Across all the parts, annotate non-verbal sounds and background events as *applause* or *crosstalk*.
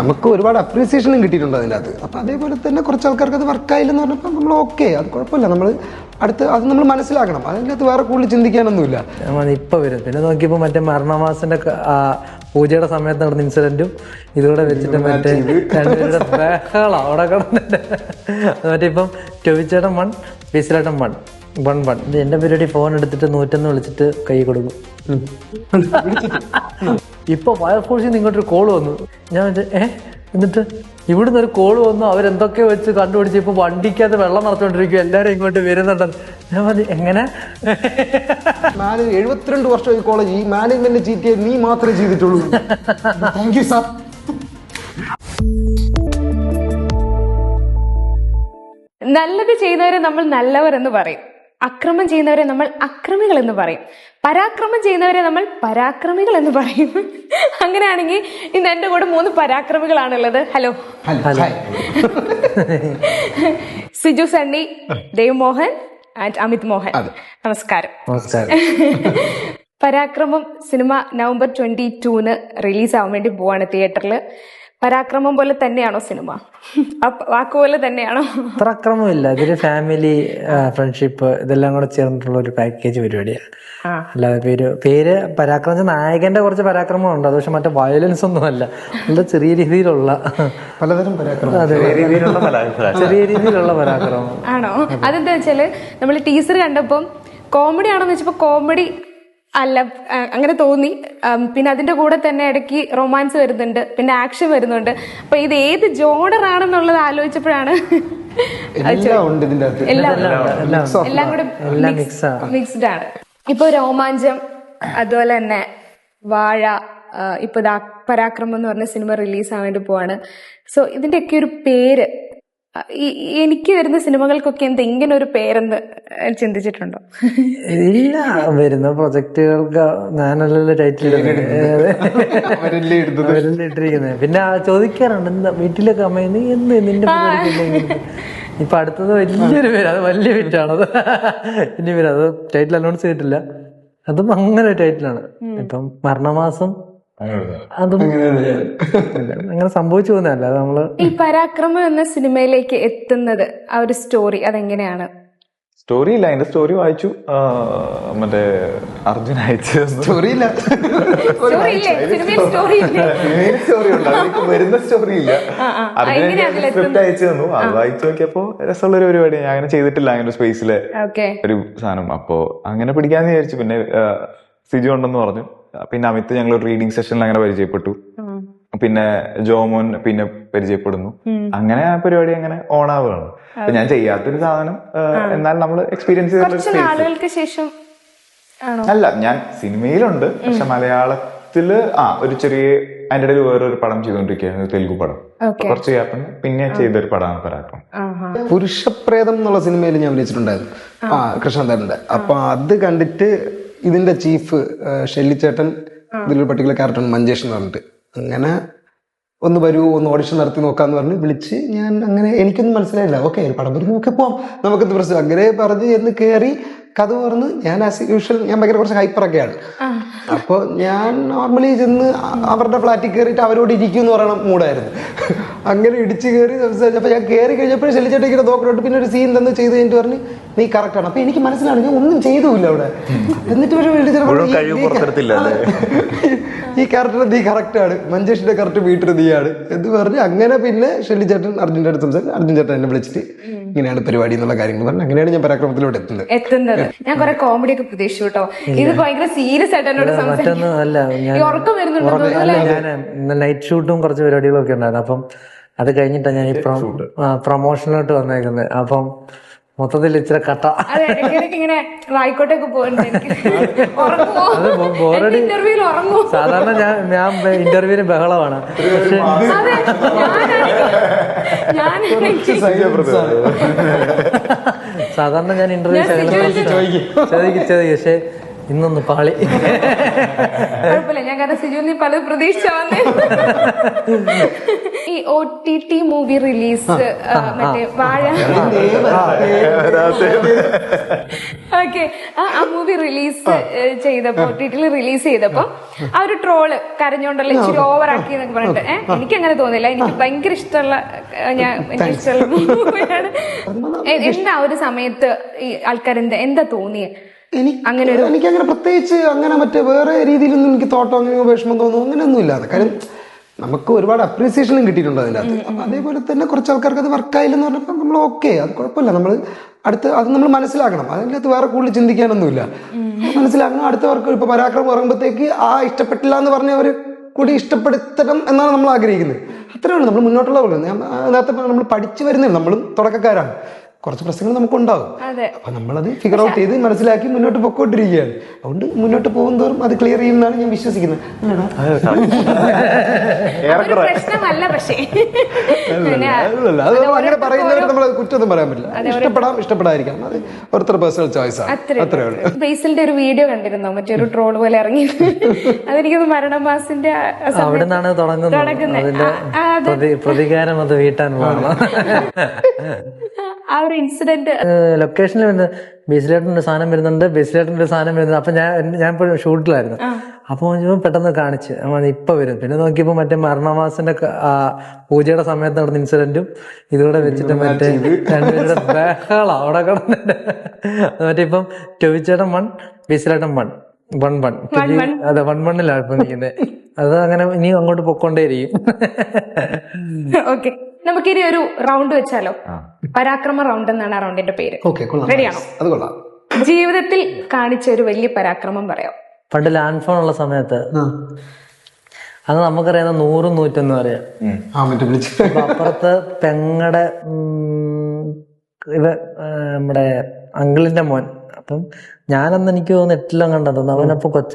നമുക്ക് ഒരുപാട് അപ്രീസിയേഷനും കിട്ടിയിട്ടുണ്ട് അതിന്റെ അകത്ത് അപ്പോൾ അതേപോലെ തന്നെ കുറച്ച് ആൾക്കാർക്ക് അത് വർക്കായില്ലെന്ന് പറഞ്ഞപ്പോൾ നമ്മൾ ഓക്കെ അത് കുഴപ്പമില്ല. നമ്മൾ അടുത്ത് അത് നമ്മൾ മനസ്സിലാക്കണം. അതിന്റെ അകത്ത് വേറെ കൂടുതൽ ചിന്തിക്കാനൊന്നുമില്ല. ഞാൻ പറഞ്ഞു, ഇപ്പൊ വരും. പിന്നെ നോക്കിയപ്പോൾ മറ്റേ മരണമാസന്റെ പൂജയുടെ സമയത്ത് നടന്ന ഇൻസിഡന്റും ഇതുകൂടെ വെച്ചിട്ട് മറ്റേ രണ്ടുപേരുടെ ബഹളം അവിടെ കിടന്നിട്ട്. മറ്റേ ഇപ്പം ടൊവിച്ചേട്ടൻ വൺ ബിസിലേട്ടൻ വൺ വൺ വൺ എന്റെ പരിപാടി ഫോൺ എടുത്തിട്ട് നൂറ്റൊന്ന് വിളിച്ചിട്ട് കൈ കൊടുക്കും. ഇപ്പൊ ഫയർഫോഴ്സിൽ നിന്ന് ഇങ്ങോട്ടൊരു കോൾ വന്നു. ഞാൻ ഏ? എന്നിട്ട് ഇവിടുന്ന് ഒരു കോൾ വന്നു. അവരെന്തൊക്കെ വെച്ച് കണ്ടുപിടിച്ച് ഇപ്പൊ വണ്ടിക്കകത്ത് വെള്ളം നടത്തുകൊണ്ടിരിക്കും എല്ലാരും ഇങ്ങോട്ട് വരുന്നുണ്ടെന്ന് ഞാൻ പറഞ്ഞു എങ്ങനെ? മാനേ എഴുപത്തിരണ്ട് വർഷം ഈ കോളേജ് ഈ മാനേജ്മെന്റ് ചീറ്റിയെ നീ മാത്രമേ ചെയ്തിട്ടുള്ളൂ. താങ്ക് യു സാർ നല്ലത് ചെയ്യുന്നവരെ നമ്മൾ നല്ലവർ എന്ന് പറയും. അക്രമം ചെയ്യുന്നവരെ നമ്മൾ അക്രമികൾ എന്ന് പറയും. പരാക്രമം ചെയ്യുന്നവരെ നമ്മൾ പരാക്രമികൾ എന്ന് പറയും. അങ്ങനെയാണെങ്കിൽ ഇന്ന് എന്റെ കൂടെ മൂന്ന് പരാക്രമികളാണുള്ളത്. ഹലോ. സിജു സണ്ണി ദേവ് മോഹൻ ആൻഡ് അമിത് മോഹൻ. നമസ്കാരം. നമസ്കാരം. പരാക്രമം സിനിമ നവംബർ ട്വന്റി ടൂന് റിലീസ് ആവാൻ വേണ്ടി പോവാണ് തിയേറ്ററിൽ പരാക്രമം പോലെ തന്നെയാണോ സിനിമ? ആ വാക്കുപോലെ തന്നെയാണോ? അത്ര അക്രമമില്ല. ഇതൊരു ഫാമിലി ഫ്രണ്ട്ഷിപ്പ് ഇതെല്ലാം കൂടെ ചേർന്നിട്ടുള്ള ഒരു പാക്കേജ് പരിപാടിയാണ്. അല്ലാതെ പേര് പേര് പരാക്രമം നായകന്റെ കുറച്ച് പരാക്രമം ഉണ്ട് അത് പക്ഷെ മറ്റേ വയലൻസ് ഒന്നും അല്ല. നല്ല ചെറിയ രീതിയിലുള്ള പലതരം പരാക്രമം. ചെറിയ രീതിയിലുള്ള പരാക്രമം. ആണോ? അതെന്താ വെച്ചാൽ നമ്മൾ ടീച്ചർ കണ്ടപ്പം കോമഡി ആണെന്ന് വെച്ചപ്പോ കോമഡി അല്ല അങ്ങനെ തോന്നി. പിന്നെ അതിന്റെ കൂടെ തന്നെ ഇടയ്ക്ക് റൊമാൻസ് വരുന്നുണ്ട്. പിന്നെ ആക്ഷൻ വരുന്നുണ്ട്. അപ്പൊ ഇത് ഏത് ജോണർ ആണെന്നുള്ളത് ആലോചിച്ചപ്പോഴാണ് എല്ലാം ഉണ്ട് ഇതിന്റെ അകത്ത്. എല്ലാം എല്ലാം എല്ലാം കൂടെ മിക്സ് ആണ്. മിക്സ്ഡ് ആണ്. ഇപ്പൊ രോമാഞ്ചം അതുപോലെ തന്നെ വാഴ ഇപ്പൊ ദാ പരാക്രമം എന്ന് പറഞ്ഞ സിനിമ റിലീസ് ആവേണ്ടി പോവാണ്. സോ ഇതിന്റെയൊക്കെ ഒരു പേര് എനിക്ക് വരുന്ന സിനിമകൾക്കൊക്കെ എന്തെങ്കിലും ഒരു പേരെന്ന് ചിന്തിച്ചിട്ടുണ്ടോ? ഇല്ല വരുന്ന പ്രൊജക്ടുകൾക്ക് ഞാനല്ലല്ലോ ടൈറ്റിൽ ഇട്ടിരിക്കുന്നത്. പിന്നെ ആ ചോദിക്കാറുണ്ട് എന്താ വീട്ടിലൊക്കെ അമ്മ നീ എന്ന് നിന്റെ ഇപ്പൊ അടുത്തത് വലിയൊരു പേര് അത് വലിയ അത് ഇനി പേര് അത് ടൈറ്റിൽ അനൗൺസ് ചെയ്തിട്ടില്ല. അതും അങ്ങനെ ടൈറ്റിലാണ് ഇപ്പം മരണമാസം അതും. അങ്ങനെ സംഭവിച്ചു പോകുന്നതല്ല. നമ്മൾ ഈ പരാക്രമം എന്ന സിനിമയിലേക്ക് എത്തുന്നത് ആ ഒരു സ്റ്റോറി അതെങ്ങനെയാണ്? സ്റ്റോറി ഇല്ല അതിന്റെ സ്റ്റോറി വായിച്ചു. മറ്റേ അർജുൻ അയച്ചു സ്റ്റോറി ഇല്ല സ്റ്റോറി ഉണ്ട് വരുന്ന സ്റ്റോറി ഇല്ല അർജുൻ സ്ക്രിപ്റ്റ് അയച്ചു തന്നു. അത് വായിച്ചു നോക്കിയപ്പോ രസമുള്ള ഒരു പരിപാടി. ഞാൻ അങ്ങനെ ചെയ്തിട്ടില്ല. അങ്ങനെ സ്പേസിലെ ഒരു സാധനം. അപ്പോ അങ്ങനെ പിടിക്കാന്ന് വിചാരിച്ചു. പിന്നെ സിജു ഉണ്ടെന്ന് പറഞ്ഞു. പിന്നെ അമിത് ഞങ്ങൾ റീഡിംഗ് സെഷനിൽ അങ്ങനെ പരിചയപ്പെട്ടു. പിന്നെ ജോമോൻ പിന്നെ പരിചയപ്പെടുന്നു. അങ്ങനെ ആ പരിപാടി അങ്ങനെ ഓൺ ആവുകയാണ്. ഞാൻ ചെയ്യാത്തൊരു സാധനം എന്നാൽ നമ്മൾ എക്സ്പീരിയൻസ് ചെയ്തിട്ടുള്ള ശേഷം അല്ല ഞാൻ സിനിമയിലുണ്ട്. പക്ഷെ മലയാളത്തിൽ ആ ഒരു ചെറിയ അതിന്റെ ഇടയിൽ വേറൊരു പടം ചെയ്തുകൊണ്ടിരിക്കുകയായിരുന്നു തെലുങ്ക് തെലുഗു പടം. കുറച്ച് ഗ്യാപ്പിന് പിന്നെ ചെയ്തൊരു പടമാണ് പരാക്രം പുരുഷപ്രേതം എന്നുള്ള സിനിമയിൽ ഞാൻ വിളിച്ചിട്ടുണ്ടായിരുന്നു ആ. കൃഷ്ണന്താരന്റെ അപ്പൊ അത് കണ്ടിട്ട് ഇതിന്റെ ചീഫ് ഷെല്ലിച്ചേട്ടൻ ഇതിലൊരു പർട്ടിക്കുലർ ക്യാരക്ടറാണ് മഞ്ചേഷ് എന്ന് പറഞ്ഞിട്ട്. അങ്ങനെ ഒന്ന് വരൂ ഒന്ന് ഓഡിഷൻ നടത്തി നോക്കാന്ന് പറഞ്ഞ് വിളിച്ച് ഞാൻ അങ്ങനെ എനിക്കൊന്നും മനസ്സിലായില്ല. ഓക്കെ പടം വരും നോക്കി പോവാം. നമുക്ക് പ്രശ്നം. അങ്ങനെ പറഞ്ഞ് എന്ന് കയറി കഥ പറഞ്ഞ് ഞാൻ ആസ് യൂഷ്വൽ ഞാൻ ഭയങ്കര കുറച്ച് ഹൈപ്പറൊക്കെയാണ് അപ്പോൾ ഞാൻ നോർമലി ചെന്ന് അവരുടെ ഫ്ലാറ്റിൽ കയറിയിട്ട് അവരോട് ഇരിക്കും എന്ന് പറയണ മൂടായിരുന്നു *laughs* അങ്ങനെ ഇടിച്ച് കയറി സംസാരിച്ചപ്പോൾ ഞാൻ കയറി കഴിഞ്ഞപ്പോൾ ഇങ്ങനെ നോക്കണോട്ട് പിന്നെ ഒരു സീൻ തന്നെ ചെയ്ത് കഴിഞ്ഞിട്ട് പറഞ്ഞ് നീ കറക്റ്റാണ് അപ്പൊ എനിക്ക് മനസ്സിലാണ് ഞാൻ ഒന്നും ചെയ്തുമില്ല അവിടെ. എന്നിട്ട് ഒരു മുഴുവൻ കഴിവ് *laughs* ഈ ക്യാരക്ടർ നീ കറക്റ്റാണ് മഞ്ചേഷിന്റെ കറക്റ്റ് വീട്ടിൽ നീയാണ്. എന്ന് പറഞ്ഞ് അങ്ങനെ പിന്നെ ഷെല്ലി ചേട്ടൻ അർജുന്റെ അടുത്ത് സംസാരിച്ചു അർജുൻ ചേട്ടൻ എന്നെ വിളിച്ചിട്ട് ഇങ്ങനെയാണ് പരിപാടി എന്നുള്ള കാര്യങ്ങൾ പറഞ്ഞു അങ്ങനെയാണ് ഞാൻ പരാക്രമത്തിലോട്ട് എത്തുന്നത്. എത്തുന്നത്. ഞാൻ കുറെ കോമഡി ഒക്കെ പ്രതീക്ഷിച്ചു കേട്ടോ. ഇത് ഭയങ്കര സീരിയസ് ആയിട്ട് എന്നോട് സംസാരിക്കും അല്ല. ഞാൻ ഈ വരുന്നുണ്ടോ അല്ല ഞാൻ നൈറ്റ് ഷൂട്ടും കുറച്ച് പരിപാടികളൊക്കെ ഉണ്ടായിരുന്നു. അപ്പം അത് കഴിഞ്ഞിട്ടാണ് ഞാൻ ഈ പ്രൊമോഷനിലോട്ട് വന്നേക്കുന്നത്. അപ്പം മൊത്തത്തിൽ ഇച്ചിരി കട്ട. അതെ ഇടയ്ക്കിടയ്ക്ക് ഇങ്ങനെ റായിക്കോട്ടൊക്കെ പോകുന്നുണ്ട് എനിക്ക് ഇന്റർവ്യൂവിൽ സാധാരണ ഞാൻ ഞാൻ ഇന്റർവ്യൂവിന് ബഹളമാണ്. പക്ഷെ അതെ ഞാനാണെങ്കിൽ സാധാരണ ഞാൻ ഇന്റർവ്യൂ ചോദിക്കും ചോദിക്കും. പക്ഷെ ഇന്നൊന്ന് പാളി കുഴപ്പമില്ല ഞാൻ കാരണം സിജു നീ പല പ്രതീക്ഷ വന്നേ ഈ O T T movie release മറ്റേ വാഴ ഓക്കെ ആ മൂവി റിലീസ് ചെയ്തപ്പോ ഒ ടി ടിയിൽ റിലീസ് ചെയ്തപ്പോ ആ ഒരു ട്രോൾ കരഞ്ഞോണ്ടല്ലോ ഇച്ചിരി ഓവർ ആക്കി എന്നൊക്കെ പറഞ്ഞിട്ട് ഏഹ് എനിക്ക് അങ്ങനെ തോന്നില്ല എനിക്ക് ഭയങ്കര ഇഷ്ടമുള്ള ഞാൻ എനിക്ക് ഇഷ്ടമുള്ള മൂവിയാണ് എന്താ ഒരു സമയത്ത് ഈ ആൾക്കാരെന്താ എന്താ തോന്നിയത് അങ്ങനെ ഒരു എനിക്ക് അങ്ങനെ പ്രത്യേകിച്ച് അങ്ങനെ മറ്റേ വേറെ രീതിയിലൊന്നും എനിക്ക് തോട്ടോ അങ്ങനെ വിഷമം തോന്നുന്നു അങ്ങനെയൊന്നും ഇല്ലാതെ കാര്യം നമുക്ക് ഒരുപാട് അപ്രീസിയേഷനും കിട്ടിയിട്ടുണ്ട് അതിന്റെ അകത്ത് അതേപോലെ തന്നെ കുറച്ച് ആൾക്കാർക്ക് അത് വർക്കായില്ലെന്ന് പറഞ്ഞപ്പോൾ നമ്മൾ ഓക്കെ അത് കുഴപ്പമില്ല. നമ്മൾ അടുത്ത് അത് നമ്മൾ മനസ്സിലാക്കണം. അതിന്റെ അകത്ത് വേറെ കൂടുതൽ ചിന്തിക്കാനൊന്നുമില്ല. മനസ്സിലാക്കണം അടുത്തവർക്ക് ഇപ്പോൾ പരാക്രമം ഇറങ്ങുമ്പോഴത്തേക്ക് ആ ഇഷ്ടപ്പെട്ടില്ല എന്ന് പറഞ്ഞവർ കൂടി ഇഷ്ടപ്പെടുത്തണം എന്നാണ് നമ്മൾ ആഗ്രഹിക്കുന്നത്. അത്രേ ഉള്ളൂ. നമ്മൾ മുന്നോട്ടുള്ള പോലെ. ഞാൻ നേരത്തെ നമ്മൾ പഠിച്ചു വരുന്നില്ല. നമ്മളും തുടക്കക്കാരാണ്. കുറച്ച് പ്രശ്നങ്ങൾ നമുക്കുണ്ടാവും അതെ. അപ്പൊ നമ്മളത് ഫിഗർ ഔട്ട് ചെയ്ത് മനസ്സിലാക്കി മുന്നോട്ട് പൊക്കോണ്ടിരിക്കുകയാണ്. അതുകൊണ്ട് മുന്നോട്ട് പോകുന്നതോറും അത് ക്ലിയർ ചെയ്യുമെന്നാണ് ഞാൻ വിശ്വസിക്കുന്നത്. അങ്ങനെ പറയുന്നവർ നമ്മൾ കുറ്റൊന്നും പറയാൻ പറ്റില്ല. ഇഷ്ടപ്പെടാം ഇഷ്ടപ്പെടാതിരിക്കാം. അത് ഓരോരുത്തർ പേഴ്സണൽ ചോയ്സ് ആണ്. അത്രേ. ഉള്ളൂ. ബേസിലിന്റെ ഒരു വീഡിയോ കണ്ടിരുന്നോ? മറ്റൊരു ഒരു ട്രോൾ പോലെ ഇറങ്ങി. അതെനിക്കത് മരണമാസിന്റെ മാസിന്റെ സമയത്ത് അവിടെ നിന്നാണ് തുടങ്ങുന്നത്. അതിന്റെ പ്രതികാരം അത് വീട്ടാൻ പോകണം. ആ ഒരു ഇൻസിഡന്റ് ലൊക്കേഷനിൽ വരുന്നത് ബേസിലേട്ടന്റെ സാധനം വരുന്നുണ്ട് ബേസിലേട്ടന്റെ സാധനം വരുന്നുണ്ട്. അപ്പൊ ഞാൻ ഞാൻ ഇപ്പോൾ ഷൂട്ടിലായിരുന്നു. അപ്പൊ ഞാൻ പെട്ടെന്ന് കാണിച്ച്. ഇപ്പൊ വരും. പിന്നെ നോക്കിയപ്പോ മറ്റേ മരണമാസന്റെ പൂജയുടെ സമയത്ത് നടന്ന ഇൻസിഡന്റും ഇതുകൂടെ വെച്ചിട്ട് മറ്റേ രണ്ടുപേരുടെ ബഹളം അവിടെ കിടന്നിട്ട് മറ്റേ ഇപ്പം ടൊവിച്ചേട്ടൻ വൺ ബേസിലേട്ടൻ വൺ. One one. അതെ വൺ വണ്ണിലാണ് ഇപ്പൊ നിൽക്കുന്നത് അത് അങ്ങനെ ഇനി അങ്ങോട്ട് പൊക്കോണ്ടേയിരിക്കും ഓക്കെ *laughs* നമുക്കിനി ഒരു റൗണ്ട് വെച്ചാലോ? പരാക്രമ റൗണ്ട് എന്നാണ് ആ റൗണ്ടിന്റെ പേര്. ഓക്കെ റെഡിയാണോ അത് കൊള്ളാം. ജീവിതത്തിൽ കാണിച്ച ഒരു വലിയ പരാക്രമം പറയാം. പണ്ട് ലാൻഡ് ഫോൺ ഉള്ള സമയത്ത്. അത് നമുക്കറിയാവുന്ന നൂറും നൂറ്റൊന്നും അറിയാം. ആ മറ്റേ വിളിച്ച്. അപ്പൊ അപ്പുറത്ത് പെങ്ങടെ ഇവ നമ്മുടെ അങ്കിളിന്റെ മോൻ. അപ്പം ഞാനന്ന് എനിക്ക് തോന്നുന്നു എട്ടിലും കണ്ടത് അവനപ്പൊ കൊച്ച.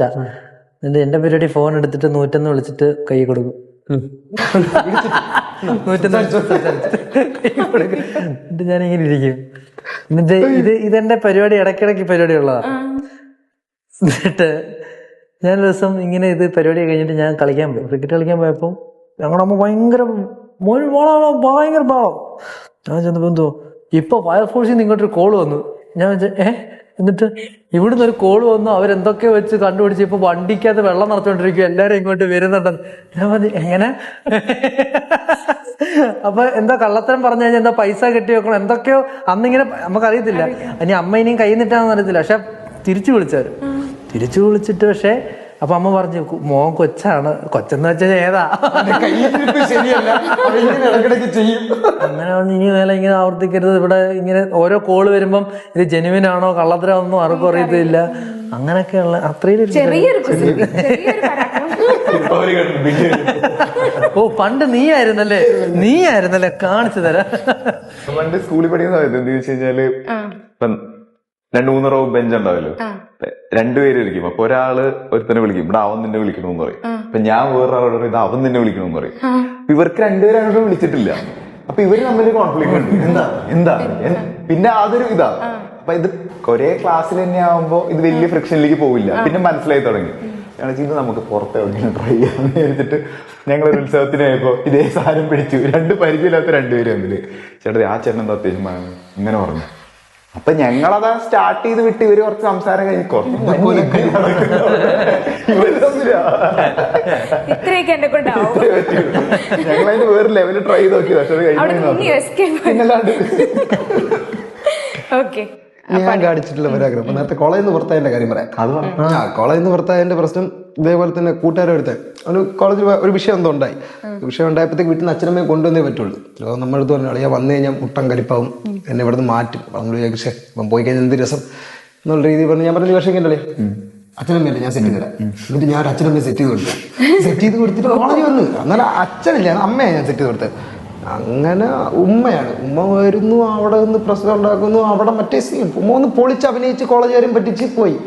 എന്നിട്ട് എന്റെ പരിപാടി ഫോൺ എടുത്തിട്ട് നൂറ്റൊന്ന് വിളിച്ചിട്ട് കൈ കൊടുക്കും. *laughs* എന്നിട്ട് ഞാനിങ്ങനെ ഇരിക്കും. എന്നിട്ട് ഇത് ഇതെന്റെ പരിപാടി? ഇടയ്ക്കിടയ്ക്ക് പരിപാടി ഉള്ളതാ. എന്നിട്ട് ഞാൻ ദിവസം ഇങ്ങനെ ഇത് പരിപാടി കഴിഞ്ഞിട്ട് ഞാൻ കളിക്കാൻ പോയി. ക്രിക്കറ്റ് കളിക്കാൻ പോയപ്പോൾ ഞങ്ങളുടെ അമ്മ ഭയങ്കര ഭയങ്കര പാവം. ഞാൻ ചെന്നപ്പോ എന്തോ ഇപ്പൊ ഫയർഫോഴ്സിൽ നിന്ന് ഇങ്ങോട്ടൊരു കോൾ വന്നു. ഞാൻ ഏ? എന്നിട്ട് ഇവിടുന്ന് ഒരു കോൾ വന്നു. അവരെന്തൊക്കെ വെച്ച് കണ്ടുപിടിച്ച് ഇപ്പൊ വണ്ടിക്കകത്ത് വെള്ളം നടത്തിക്കൊണ്ടിരിക്കും എല്ലാരും ഇങ്ങോട്ട് വരുന്നുണ്ടെന്ന്. ഞാൻ പറഞ്ഞു എങ്ങനെ? അപ്പൊ എന്താ കള്ളത്തരം പറഞ്ഞു കഴിഞ്ഞാൽ എന്താ പൈസ കെട്ടി വെക്കണം? എന്തൊക്കെയോ അന്നിങ്ങനെ നമുക്കറിയത്തില്ല. ഇനി അമ്മ ഇനിയും കൈ നിട്ടാന്ന് അറിയത്തില്ല. പക്ഷെ തിരിച്ചു വിളിച്ചവര്. തിരിച്ചു വിളിച്ചിട്ട് പക്ഷെ അപ്പൊ അമ്മ പറഞ്ഞു മോൻ കൊച്ചാണ്. കൊച്ചെന്ന് വെച്ചാൽ ഏതാ? അങ്ങനെ ഇനി മേലെ ഇങ്ങനെ ആവർത്തിക്കരുത്. ഇവിടെ ഇങ്ങനെ ഓരോ കോൾ വരുമ്പം ഇത് ജെനുവിൻ ആണോ കള്ളത്തരമൊന്നും ആർക്കും അറിയത്തില്ല. അങ്ങനെയൊക്കെയുള്ള അത്രയും ചെറിയൊരു ഓ പണ്ട് നീ ആയിരുന്നല്ലേ? നീ ആയിരുന്നല്ലേ? കാണിച്ചു തരാം. പണ്ട് സ്കൂളിൽ പഠിക്കുന്ന സമയത്ത് എന്ത് വെച്ച് കഴിഞ്ഞാൽ ഇപ്പം രണ്ടു മൂന്ന് റോ ബെഞ്ച് ഉണ്ടാവല്ലോ രണ്ടുപേര് ഇരിക്കും അപ്പൊ ഒരാൾ ഒരുത്തനെ വിളിക്കും. ഇവിടെ അവൻ നിന്നെ വിളിക്കണം എന്ന് പറയും. അപ്പൊ ഞാൻ വേറൊരാളോട് പറയും ഇത് അവൻ നിന്നെ വിളിക്കണം എന്ന് പറയും. അപ്പൊ ഇവർക്ക് രണ്ടുപേരും വിളിച്ചിട്ടില്ല. അപ്പൊ ഇവർ തമ്മിൽ കോൺഫ്ലിക്ട് ഉണ്ട്. എന്താ? എന്താ? പിന്നെ അതൊരു ഇതാ. അപ്പൊ ഇത് ഒരേ ക്ലാസ്സിൽ തന്നെ ആവുമ്പോ ഇത് വലിയ ഫ്രിക്ഷനിലേക്ക് പോവില്ല. പിന്നെ മനസ്സിലായി തുടങ്ങി. ഇത് നമുക്ക് പുറത്ത് എവിടെയും ട്രൈ ചെയ്യാന്ന് വിചാരിച്ചിട്ട് ഞങ്ങൾ ഒരു ഉത്സവത്തിന് പോയപ്പോ ഇതേ സാധനം പിടിച്ചു. രണ്ട് പരിചയമില്ലാത്ത രണ്ടുപേരും തമ്മിൽ. ചേട്ടത് ആ ചേട്ടൻ എന്താ അത്യാവശ്യം ഇങ്ങനെ പറഞ്ഞു. അപ്പൊ ഞങ്ങളത് സ്റ്റാർട്ട് ചെയ്ത് വിട്ട് ഇവർ കുറച്ച് സംസാരം കഴിഞ്ഞ്. ഇത്രയൊക്കെ എന്നെ കൊണ്ടാവും. വേറെ ലെവൽ ട്രൈ ചെയ്ത് നോക്കി പക്ഷെ ഞാൻ കാണിച്ചിട്ടുള്ള പരാഗ്രഹം നേരത്തെ കോളേജിൽ നിന്ന് പുറത്തായതിന്റെ കാര്യം പറയാം. കോളേജിൽ നിന്ന് പുറത്തായതിന്റെ പ്രശ്നം ഇതേപോലെ തന്നെ കൂട്ടുകാരെ എടുത്ത് ഒരു കോളേജിൽ ഒരു വിഷയം എന്തോ ഉണ്ടായി. വിഷയം ഉണ്ടായപ്പോഴത്തേക്ക് വീട്ടിൽ നിന്ന് അച്ഛനമ്മയെ കൊണ്ടുവന്നേ പറ്റുള്ളൂ. അപ്പോൾ നമ്മളടുത്ത് പറഞ്ഞു അളിയാ വന്നു കഴിഞ്ഞാൽ മുട്ടം കലിപ്പാവും എന്നെ ഇവിടെ നിന്ന് മാറ്റും. അപ്പോൾ നമ്മൾ വിചാരിച്ചു അപ്പം പോയി കഴിഞ്ഞാൽ എന്ത് രസം? എന്നുള്ള രീതിയിൽ പറഞ്ഞു. ഞാൻ പറഞ്ഞു വിഷമിക്കണ്ടല്ലേ അച്ഛനമ്മയല്ലേ ഞാൻ സെറ്റ് ചെയ്ത് തരാം. എന്നിട്ട് ഞാൻ അച്ഛനമ്മയെ സെറ്റ് ചെയ്ത് കൊടുത്തു. സെറ്റ് ചെയ്ത് കൊടുത്തിട്ട് കോളേജ് വന്നു. എന്നാലും അച്ഛനില്ല അമ്മയാണ് ഞാൻ സെറ്റ് ചെയ്ത് കൊടുത്തത്. അങ്ങനെ ഉമ്മയാണ്. ഉമ്മ വരുന്നു അവിടെ നിന്ന് പ്രശ്നം ഉണ്ടാക്കുന്നു അവിടെ മറ്റേ സീൻ ഉമ്മ ഒന്ന് പൊളിച്ച് അഭിനയിച്ച് കോളേജുകാരും പറ്റിച്ച് പോയി.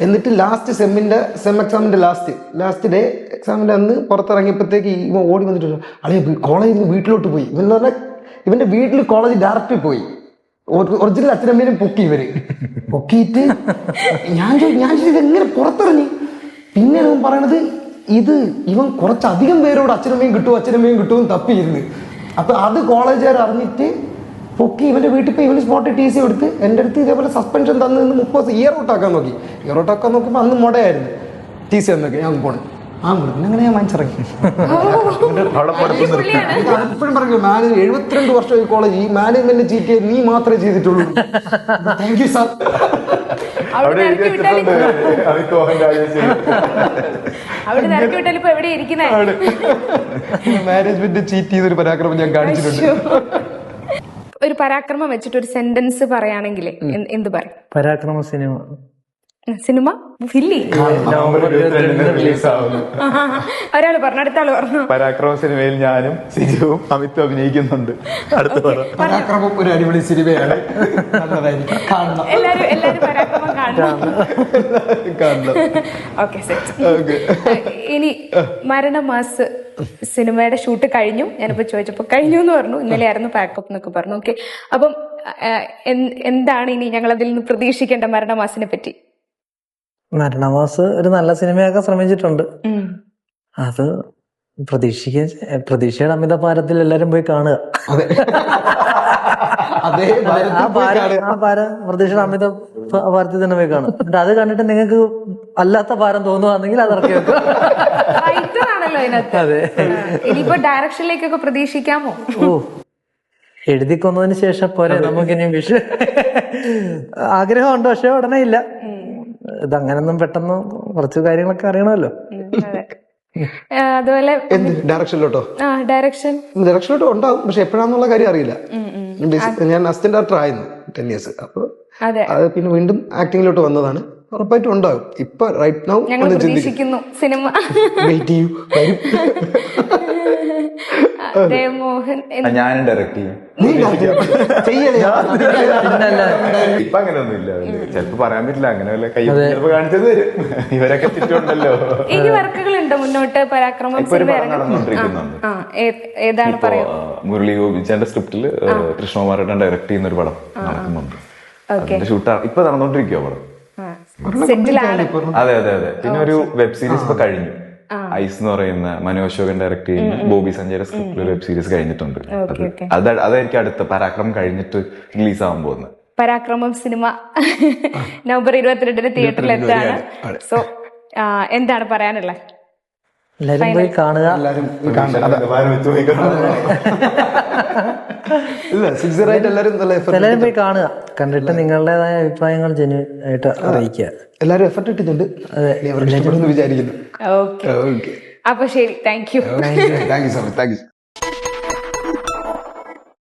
എന്നിട്ട് ലാസ്റ്റ് സെമ്മിന്റെ സെം എക്സാമിന്റെ ലാസ്റ്റ് ലാസ്റ്റ് ഡേ എക്സാമിന്റെ അന്ന് പുറത്തിറങ്ങിയപ്പോഴത്തേക്ക് ഇവൻ ഓടി വന്നിട്ട് അളിയ കോളേജിൽ നിന്ന് വീട്ടിലോട്ട് പോയി. ഇവൻ പറഞ്ഞാൽ ഇവന്റെ വീട്ടിൽ കോളേജ് ഡയറക്റ്റ് പോയി. ഒറിജിനൽ അച്ഛനമ്മേനും പൊക്കി ഇവർ. പൊക്കിയിട്ട് ഞാൻ ഞാൻ ഇത് എങ്ങനെ പുറത്തിറങ്ങി? പിന്നെ ഇവൻ പറയണത് ഇത് ഇവൻ കുറച്ചധികം പേരോട് അച്ഛനമ്മയും കിട്ടും അച്ഛനമ്മയും കിട്ടും തപ്പിയിരുന്നു. അപ്പൊ അത് കോളേജുകാർ അറിഞ്ഞിട്ട് പൊക്കി ഇവന്റെ വീട്ടിൽ പോയി ഇവന് സ്പോട്ട് ടി സി കൊടുത്ത് എന്റെ അടുത്ത് ഇതേപോലെ സസ്പെൻഷൻ തന്നു നിന്ന് മുപ്പത് ദിവസം ഇയർ ഔട്ട് ആക്കാൻ നോക്കി. ഇയർ ഔട്ട് ആക്കാൻ നോക്കുമ്പോൾ അന്ന് മുടയായിരുന്നു. ടി സി എന്നൊക്കെ. ഞാൻ പോണ്. ആ മുട അങ്ങനെ ഞാൻ വാങ്ങിച്ചിറങ്ങി നിർത്തി എപ്പോഴും പറഞ്ഞു മാനേജ് എഴുപത്തിരണ്ട് വർഷം ഈ കോളേജ് ഈ മാനേജ്മെന്റ് ജി ടി നീ മാത്രമേ ചെയ്തിട്ടുള്ളൂ. താങ്ക് യു സാർ അവിടെ അവിടെ വിട്ടാൽ വെച്ചിട്ടുണ്ട് അമിത് മോഹൻ അവിടെ ഇറക്കി വിട്ടാൽ ഇപ്പൊ എവിടെ ഇരിക്കുന്നേ? മാനേജ്മെന്റ് ചീറ്റ് ചെയ്തൊരു പരാക്രമം ഞാൻ കാണിച്ചിട്ടുണ്ട്. ഒരു പരാക്രമം വെച്ചിട്ട് ഒരു സെന്റൻസ് പറയുകയാണെങ്കിൽ എന്ത് പറയും? പരാക്രമ സിനിമ. സിനിമ? ഫില്ലി. നവംബർ ഇരുപത്തിരണ്ടിന് റിലീസ് ആവുന്നു ഒരാൾ പറഞ്ഞു അടുത്ത ആൾ പറഞ്ഞു. പരാക്രമ സിനിമയിൽ ഞാനും സിജുവും അമിത്തും അഭിനയിക്കുന്നുണ്ട്. അടുത്ത പരാക്രമം ഒരു അടിപൊളി സിനിമയാണ്. കാണണം. എല്ലാരും എല്ലാരും പരാക്രമം കാണണം. കാണണം. *laughs* ഓക്കെ സെറ്റ് ഇനി മരണമാസ് സിനിമയുടെ ഷൂട്ട് കഴിഞ്ഞു. ഞാനിപ്പോ ചോദിച്ചപ്പോ കഴിഞ്ഞു എന്ന് പറഞ്ഞു. ഇന്നലെ ആയിരുന്നു പാക്കപ്പ് എന്നൊക്കെ പറഞ്ഞു. ഓക്കെ അപ്പം എന്താണ് ഇനി ഞങ്ങൾ അതിൽ നിന്ന് പ്രതീക്ഷിക്കേണ്ട മരണമാസിനെ പറ്റി? മരണമാസ് ഒരു നല്ല സിനിമയാക്കാൻ ശ്രമിച്ചിട്ടുണ്ട്. അത് പ്രതീക്ഷിക്കാൻ പ്രതീക്ഷയുടെ അമിത ഭാരത്തിൽ എല്ലാരും പോയി കാണുക. പ്രതീക്ഷയുടെ അമിത ഭാരത്തിൽ തന്നെ പോയി കാണും അത് കണ്ടിട്ട് നിങ്ങൾക്ക് അല്ലാത്ത ഭാരം തോന്നുവാണെങ്കിൽ അത് ഇറക്കി വെക്കുക. അതിനകത്ത് ഇനിയിപ്പോ ഡയറക്ഷനിലേക്കൊക്കെ പ്രതീക്ഷിക്കാമോ? ഓ എഴുതി കൊന്നതിന് ശേഷം പോരെ നമുക്കിനി വിഷ ആഗ്രഹമുണ്ട് പക്ഷെ ഉടനെ ഇല്ല. ഇതങ്ങനൊന്നും പെട്ടെന്ന് കുറച്ച് കാര്യങ്ങളൊക്കെ അറിയണമല്ലോ. അതെ. അതുപോലെ എന്ത്? ഡയറക്ഷനിലോട്ടോ? ആ ഡയറക്ഷൻ. ഡയറക്ഷനിലോട്ടോ ഉണ്ടാവും പക്ഷെ എപ്പോഴാന്നുള്ള കാര്യം അറിയില്ല. ബേസിക് ഞാൻ അസിസ്റ്റന്റ് ഡയറക്ടർ ആയിരുന്നു ടെൻ ഇയേഴ്സ്. അപ്പൊ അതെ പിന്നെ വീണ്ടും ആക്ടിങ്ങിലോട്ട് വന്നതാണ്. ഉറപ്പായിട്ടും ഉണ്ടാകും ഇപ്പൊ റൈറ്റ് നൗ ഞങ്ങൾ പ്രതീക്ഷിക്കുന്നു സിനിമ. വെയിറ്റ് ചെയ്യൂ ഇപ്പൊ അങ്ങനെയൊന്നും ഇല്ല ചിലപ്പോ പറയാൻ പറ്റില്ല. അങ്ങനെ വല്ല കൈ ചിലപ്പോ കാണിച്ചത് ഇവരൊക്കെ ചുറ്റുണ്ടല്ലോ ഇനി വർക്കുകൾ ഉണ്ട് മുന്നോട്ട്. പരാക്രമം ഏതാണ് മുരളി ഗോപിച്ചാന്റെ സ്ക്രിപ്റ്റിൽ കൃഷ്ണകുമാരേട്ടൻ ഡയറക്ട് ചെയ്യുന്ന ഒരു പടം നടക്കുന്നുണ്ട്. അതിന്റെ ഷൂട്ട് ഇപ്പൊ നടന്നുകൊണ്ടിരിക്കുക പടം. അതെ അതെ അതെ. പിന്നെ ഒരു വെബ് സീരീസ് ഇപ്പൊ കഴിഞ്ഞു. ഐസ് എന്ന് പറയുന്ന മനോ അശോകൻ ഡയറക്ട് ചെയ്യുന്ന ബോബി സഞ്ജയുടെ സ്ക്രിപ്റ്റിൽ ഒരു വെബ് സീരീസ് കഴിഞ്ഞിട്ടുണ്ട്. അത് അതായിരിക്കും അടുത്ത. പരാക്രമം കഴിഞ്ഞിട്ട് റിലീസ് ആവാൻ പോകുന്നത്. പരാക്രമം സിനിമ. നവംബർ ഇരുപത്തിരണ്ടിന് തിയേറ്ററിൽ എത്താണ് സോ എന്താണ് പറയാനുള്ളത് എല്ലാരും പോയി കാണുക. കാണുന്നത്. *laughs* ഇല്ല സിൻസിയർ ആയിട്ട് എല്ലാരും പോയി കാണുക. കണ്ടിട്ട് നിങ്ങളുടേതായ അഭിപ്രായങ്ങൾ ജെന്യൂൻ ആയിട്ട് അറിയിക്കുക. എല്ലാരും എഫർട്ട് ഇട്ടിട്ടുണ്ട്. അതെ. അവർക്ക് ഇഷ്ടപ്പെടുന്നു വിചാരിക്കുന്നു. ഓക്കെ ഓക്കെ അപ്പൊ ശരി. Thank you thank you so much thank you